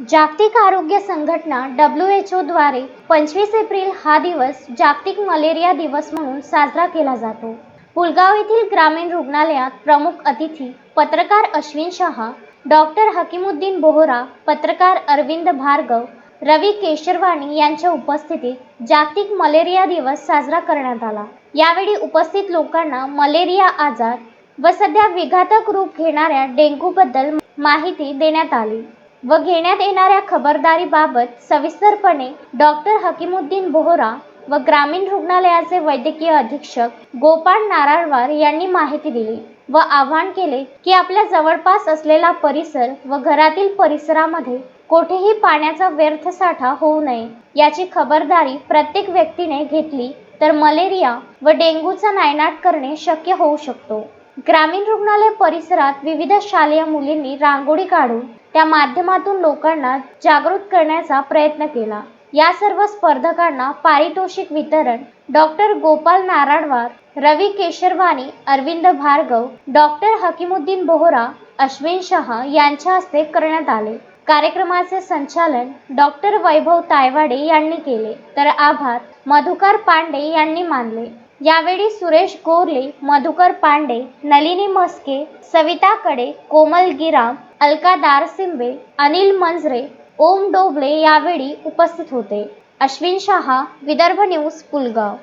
जागतिक आरोग्य संघटना डब्ल्यू एच द्वारे पंचवीस एप्रिल हा दिवस जागतिक मलेरिया दिवस म्हणून साजरा केला जातो. पुलगाव येथील ग्रामीण रुग्णालयात प्रमुख अतिथी पत्रकार अश्विन शहा डॉक्टर हकीमुद्दीन बोहरा पत्रकार अरविंद भार्गव रवी केशरवाणी यांच्या उपस्थितीत जागतिक मलेरिया दिवस साजरा करण्यात आला. यावेळी उपस्थित लोकांना मलेरिया आजार व सध्या विघातक रूप घेणाऱ्या डेंग्यूबद्दल माहिती देण्यात आली. व घेण्यात येणाऱ्या खबरदारीबाबत सविस्तरपणे डॉक्टर हकीमुद्दीन बोहरा व ग्रामीण रुग्णालयाचे वैद्यकीय अधीक्षक गोपाळ नारायणवार यांनी माहिती दिली व आवाहन केले की आपल्या जवळपास असलेला परिसर व घरातील परिसरामध्ये कोठेही पाण्याचा व्यर्थ साठा होऊ नये याची खबरदारी प्रत्येक व्यक्तीने घेतली तर मलेरिया व डेंग्यूचा नायनाट करणे शक्य होऊ शकतो. ग्रामीण रुग्णालय परिसरात विविध शालेय मुलींनी रांगोळी काढून त्या माध्यमातून लोकांना जागृत करण्याचा प्रयत्न केला. या सर्व स्पर्धकांना पारितोषिक वितरण डॉक्टर गोपाल नारायणवार रवी केशरवाणी अरविंद भार्गव डॉक्टर हकीमुद्दीन बोहरा अश्विन शहा यांच्या हस्ते करण्यात आले. कार्यक्रमाचे संचालन डॉक्टर वैभव तायवाडे यांनी केले. तर आभार मधुकर पांडे यांनी मानले. यावेळी सुरेश गोरले मधुकर पांडे नलिनी मस्के सविता कडे कोमल गिराम अलका दारसिंबे अनिल मंजरे ओम डोबळे यावेळी उपस्थित होते. अश्विन शहा विदर्भ न्यूज पुलगाव.